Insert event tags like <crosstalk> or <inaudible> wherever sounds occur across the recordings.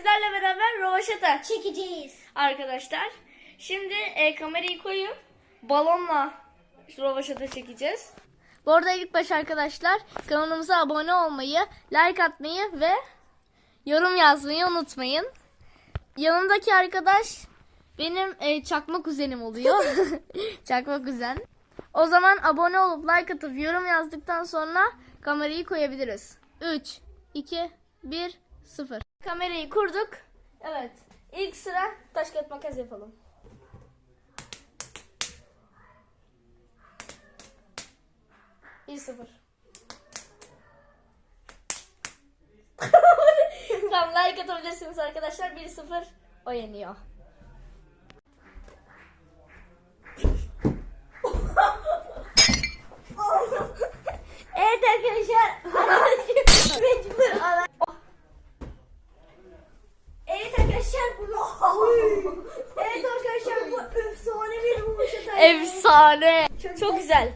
sizlerle beraber rovaşata Çekeceğiz. arkadaşlar. Şimdi e, kamerayı koyup balonla rovaşata çekeceğiz. Bu arada ilk baş arkadaşlar kanalımıza abone olmayı, like atmayı ve yorum yazmayı unutmayın. Yanımdaki arkadaş benim e, çakma kuzenim oluyor. <laughs> çakma kuzen. O zaman abone olup like atıp yorum yazdıktan sonra kamerayı koyabiliriz. 3, 2, 1, 0. Kamerayı kurduk. Evet. İlk sıra taş kağıt makas yapalım. Bir sıfır. <laughs> tamam like atabilirsiniz arkadaşlar. 1-0 o yeniyor. <laughs> Evet arkadaşlar. <laughs> Mecbur ala- Evet arkadaşlar bu Evet arkadaşlar bu efsane bir vuruşa Efsane. Çok Çok, güzel.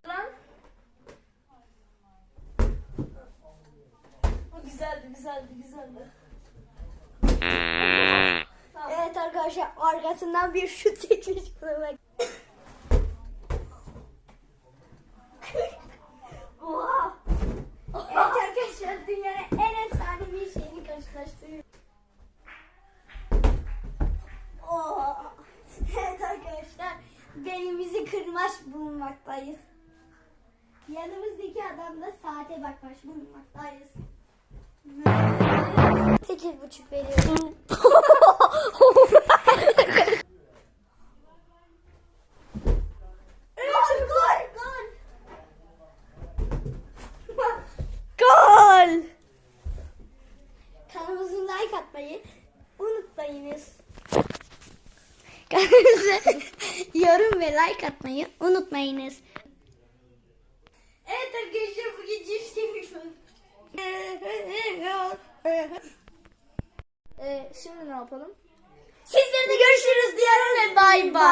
Bu güzeldi, güzeldi, güzeldi. Evet arkadaşlar arkasından bir şut <laughs> çekmiş buna bak. Oha. Evet arkadaşlar dünyanın en efsane bir şeyini karşılaştırıyoruz. Oha. Evet arkadaşlar belimizi kırmış bulunmaktayız. Yanımızdaki adam da saate bakmış bulunmaktayız. Sekiz buçuk veriyorum. Gol gol gol. Gol! Kanalımıza like atmayı unutmayınız. Kanalımıza Yorum ve like atmayı unutmayınız. Evet arkadaşlar bugün cips yemişim. Ee, şimdi ne yapalım? Sizlerle görüşürüz diyorum ve bay bay.